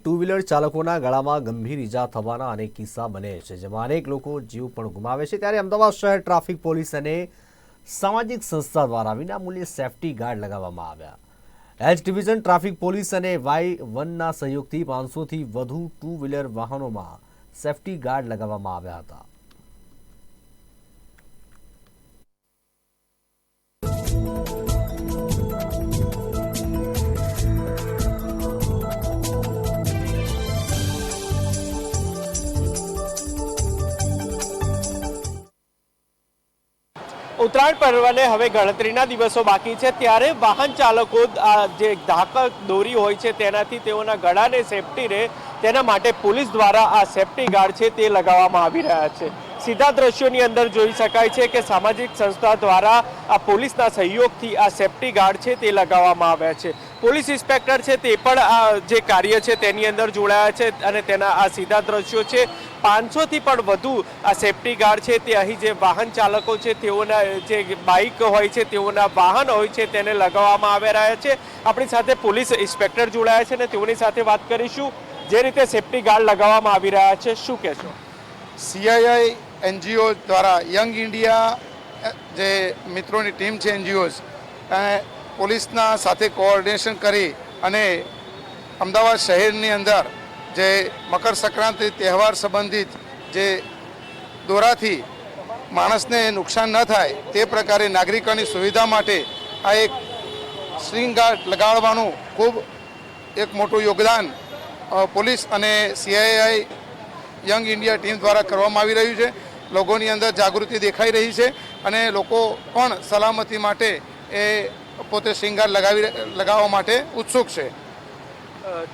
Two wheeler ચાલકોના ગળામાં ગંભીર ઈજા થવાના અનેક કિસ્સા બને છે, જેમાં અનેક લોકો જીવ પણ ગુમાવે છે. ત્યારે અમદાવાદ શહેર ટ્રાફિક પોલીસ અને સામાજિક સંસ્થા દ્વારા વિનામૂલ્યે સેફટી ગાર્ડ લગાવવામાં આવ્યા. એચ ડિવિઝન ટ્રાફિક પોલીસ અને વાય વનના સહયોગથી પાંચસોથી વધુ ટુ વ્હીલર વાહનોમાં સેફટી ગાર્ડ લગાવવામાં આવ્યા હતા. ઉત્તરાયણ પર્વને હવે ગણતરીના દિવસો બાકી છે. ત્યારે વાહન ચાલકો જે ધાકક દોરી હોય છે, તેનાથી તેઓના ગળાને સેફટી રહે. તેના માટે પોલીસ દ્વારા આ સેફટી ગાર્ડ છે તે લગાવવામાં આવી રહ્યા છે. સીધા દ્રશ્યોની અંદર જોઈ શકાય છે કે સામાજિક સંસ્થા દ્વારા આ પોલીસના સહયોગથી આ સેફટી ગાર્ડ છે તે લગાવવામાં આવ્યા છે. પોલીસ ઇન્સ્પેક્ટર છે તે પણ આ જે કાર્ય છે તેની અંદર જોડાયા છે અને તેના આ સીધા દ્રશ્યો છે. પાંચસોથી પણ વધુ આ સેફટી ગાર્ડ છે તે અહીં જે વાહન ચાલકો છે તેઓના જે બાઇક હોય છે તેઓના વાહન હોય છે તેને લગાવવામાં આવી રહ્યા છે. આપણી સાથે પોલીસ ઇન્સ્પેક્ટર જોડાયા છે અને તેઓની સાથે વાત કરીશું જે રીતે સેફટી ગાર્ડ લગાવવામાં આવી રહ્યા છે. શું કહેશો? સીઆઈઆઈ એનજીઓ દ્વારા યંગ ઇન્ડિયા, જે મિત્રોની ટીમ છે એનજીઓઝ પોલીસના સાથે કોઓર્ડિનેશન કરી અને અમદાવાદ શહેરની અંદર જે મકર સંક્રાંતિ તહેવાર સંબંધિત જે દોરાથી માણસને નુકસાન ન થાય તે પ્રકારે નાગરિકોની સુવિધા માટે આ એક ગાર્ડ લગાડવાનું ખૂબ એક મોટું યોગદાન પોલીસ અને સીઆઈઆઈ યંગ ઇન્ડિયા ટીમ દ્વારા કરવામાં આવી રહ્યું છે. લોકોની અંદર જાગૃતિ દેખાઈ રહી છે અને લોકો પણ સલામતી માટે એ પોતે શિંગાર લગાવી લગાવવા માટે ઉત્સુક છે.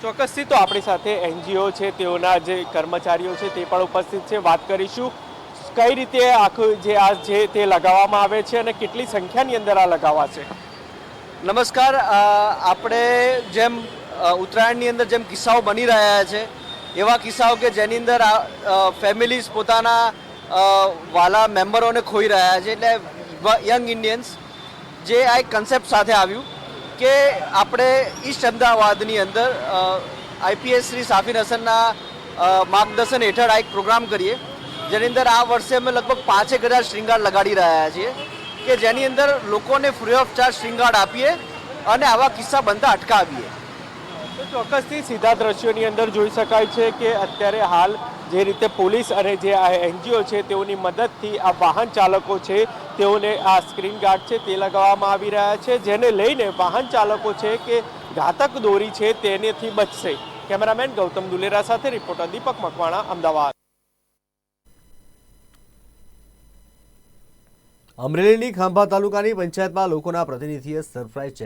ચોક્કસથી તો આપણી સાથે એનજીઓ છે તેઓના જે કર્મચારીઓ છે તે પણ ઉપસ્થિત છે. વાત કરીશું કઈ રીતે આખું જે આ જે તે લગાવવામાં આવે છે અને કેટલી સંખ્યાની અંદર આ લગાવાશે નમસ્કાર આપણે જેમ ઉત્તરાયણની અંદર જેમ કિસ્સાઓ બની રહ્યા છે એવા કિસ્સાઓ કે જેની અંદર ફેમિલીઝ પોતાના વાલા મેમ્બરોને ખોઈ રહ્યા છે. એટલે યંગ ઇન્ડિયન્સ જે આ એક કન્સેપ્ટ સાથે આવ્યું કે આપણે ઈસ્ટ અમદાવાદની અંદર આઈપીએસ શ્રી સાફિર હસનના માર્ગદર્શન હેઠળ આ એક પ્રોગ્રામ કરીએ, જેની અંદર આ વર્ષે અમે લગભગ પાંચેક હજાર શૃંગાર લગાડી રહ્યા છીએ, કે જેની અંદર લોકોને ફ્રી ઓફ ચાર્જ શૃંગાર આપીએ અને આવા કિસ્સા બનતા અટકાવીએ. ચોક્કસથી સીધા દ્રશ્યોની અંદર જોઈ શકાય છે કે અત્યારે હાલ જે રીતે પોલીસ અને જે આ એનજીઓ છે તેઓની મદદથી આ વાહન ચાલકો છે તેઓને આ સ્ક્રીન ગાર્ડ છે તે લગાવવામાં આવી રહ્યા છે, જેને લઈને વાહન ચાલકો છે કે ઘાતક દોરી છે તેનેથી બચશે. કેમેરામેન ગૌતમ દુલેરા સાથે રિપોર્ટર દીપક મકવાણા, અમદાવાદ. અમરેલીની ખાંભા તાલુકાની પંચાયતમાં લોકોના પ્રતિનિધિએ સરપ્રાઇઝ